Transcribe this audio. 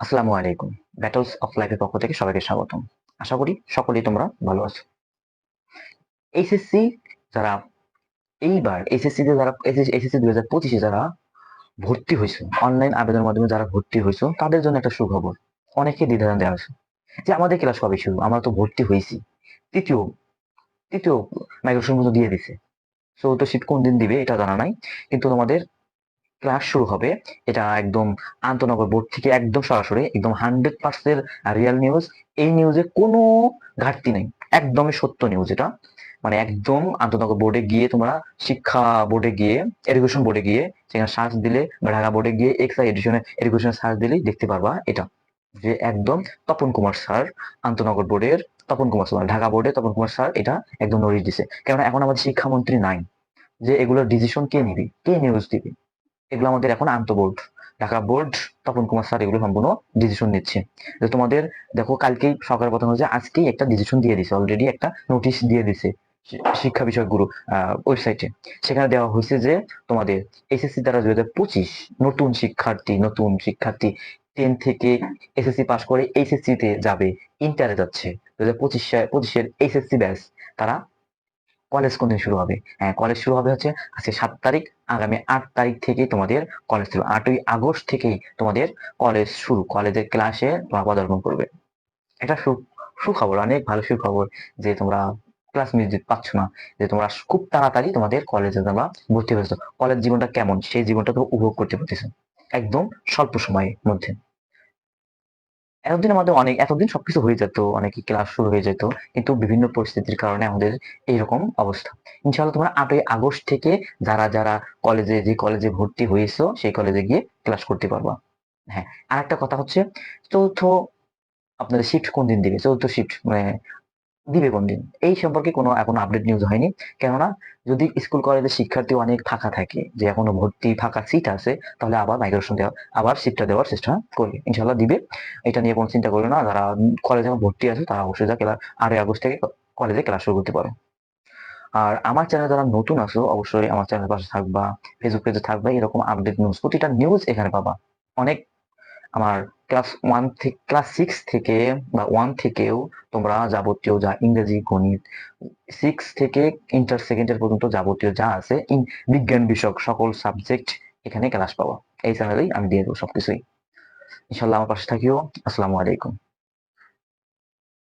আসসালামু আলাইকুম। Battles of লাইফের পক্ষ থেকে সবাইকে স্বাগতম। আশা করি সকলেই তোমরা ভালো আছো। এইচএসসি যারা এইবার এইচএসসি তে যারা এইচএসসি দুই হাজার পঁচিশে যারা ভর্তি হয়েছে অনলাইন আবেদনের মাধ্যমে যারা ভর্তি হয়েছে, তাদের জন্য একটা সুখবর। অনেকে দেওয়া আছে যে আমাদের ক্লাস কবে শুরু? আমরা তো ভর্তি হয়েছি। তৃতীয় তৃতীয় মাইক্রোসফট মতো দিয়ে দিছে। চতুর্থ শীত কোন দিন দিবে এটা জানা নাই। কিন্তু তোমাদের ক্লাস শুরু হবে। এটা একদম আন্তনগর বোর্ড থেকে একদম সরাসরি, একদম হান্ড্রেড পার্সেন্ট রিয়েল নিউজ এই নিউজে কোনো ঘাটতি নেই। একদমই সত্য নিউজ এটা। মানে একদম আন্তনগর বোর্ডে গিয়ে তোমরা শিক্ষা বোর্ডে গিয়ে এডুকেশন বোর্ডে গিয়ে, সেখানে সার্চ দিলে বা ঢাকা বোর্ডে গিয়ে এক্সআই এডুকেশনে এডুকেশন সার্চ দিলেই দেখতে পারবা এটা। যে একদম তপন কুমার স্যার আন্তনগর বোর্ডের তপন কুমার স্যার ঢাকা বোর্ডে তপন কুমার স্যার এটা একদম নোটিশ দিছে। কেননা এখন আমাদের শিক্ষামন্ত্রী নাই। যে এগুলোর ডিসিশন কে নিবে? কে নিউজ দিবে? এগুলো আমাদের এখন আন্তঃবোর্ড ঢাকা বোর্ড তপন কুমার স্যার এগুলো সম্পূর্ণ ডিসিশন নিচ্ছে। যে তোমাদের দেখো কালকেই সরকার প্রধান হচ্ছে আজকেই একটা ডিসিশন দিয়ে দিছে অলরেডি একটা নোটিশ দিয়ে দিছে শিক্ষা বিষয়ক গুরু ওয়েবসাইটে সেখানে দেওয়া হয়েছে যে তোমাদের এসএসসি দ্বারা দুই হাজার পঁচিশ নতুন শিক্ষার্থী নতুন শিক্ষার্থী টেন থেকে এসএসসি পাশ করে এইচএসসি তে যাবে ইন্টারে যাচ্ছে। দু হাজার পঁচিশ, পঁচিশের এইচএসসি ব্যাচ তারা কলেজ কোনদিন শুরু হবে? হ্যাঁ কলেজ শুরু হবে হচ্ছে আজকে সাত তারিখ, আগামী আট তারিখ থেকেই তোমাদের কলেজ শুরু আটই আগস্ট থেকেই তোমাদের কলেজ শুরু। কলেজের ক্লাসে তোমরা পদার্পণ করবে। এটা সু সুখবর, অনেক ভালো সুখবর যে তোমরা ক্লাস মিস পাচ্ছ না, যে তোমরা খুব তাড়াতাড়ি তোমাদের কলেজে তোমরা ভর্তি হয়েছো। কলেজ জীবনটা কেমন? সেই জীবনটা তো উপভোগ করতে পারতেছো। একদম স্বল্প সময়ের মধ্যে। এতদিন আমাদের অনেক, এতদিন সবকিছু হয়ে যেত, অনেক ক্লাস শুরু হয়ে যেত, কিন্তু বিভিন্ন পরিস্থিতির কারণে আমাদের এইরকম অবস্থা। ইনশাআল্লাহ তোমরা আটই আগস্ট থেকে যারা যারা কলেজে যে কলেজে ভর্তি হয়েছো, সেই কলেজে গিয়ে ক্লাস করতে পারবা। হ্যাঁ আর একটা কথা হচ্ছে, চৌথ, আপনাদের শিফট কোন দিন দিবে? চৌথ শিফট মানে দিবে কোন দিন? এই সম্পর্কে কোনো এখনও আপডেট নিউজ হয়নি। কেননা, যদি স্কুল কলেজের শিক্ষার্থী অনেক ফাঁকা থাকে, যে এখনও ভর্তি ফাঁকা সিট আছে, তাহলে আবার মাইগ্রেশন দেওয়া, আবার সিটটা দেওয়ার চেষ্টা করবে। ইনশাল্লাহ দিবে। এটা নিয়ে কোনো চিন্তা করবে না। যারা কলেজে এখন ভর্তি আছে, তারা অবশ্যই যা ক্লাস আড়াই আগস্ট থেকে কলেজে ক্লাস শুরু করতে পারো। আর আমার চ্যানেল যারা নতুন আছো, অবশ্যই আমার চ্যানেল পাশে থাকবা ফেসবুক পেজে থাকবা, এরকম আপডেট নিউজ প্রতিটা নিউজ এখানে পাবা। অনেক আমার ক্লাস ওয়ান থেকে ক্লাস সিক্স থেকে বা ওয়ান থেকেও তোমরা যাবতীয় যা ইংরেজি, গণিত সিক্স থেকে ইন্টার সেকেন্ডের পর্যন্ত যাবতীয় যা আছে বিজ্ঞান বিষয়ক সকল সাবজেক্ট এখানে ক্লাস পাবো। এই চ্যানেলেই আমি দিয়ে দেবো সবকিছুই। ইনশাল্লাহ আমার পাশে থাকিও। আসসালামু আলাইকুম।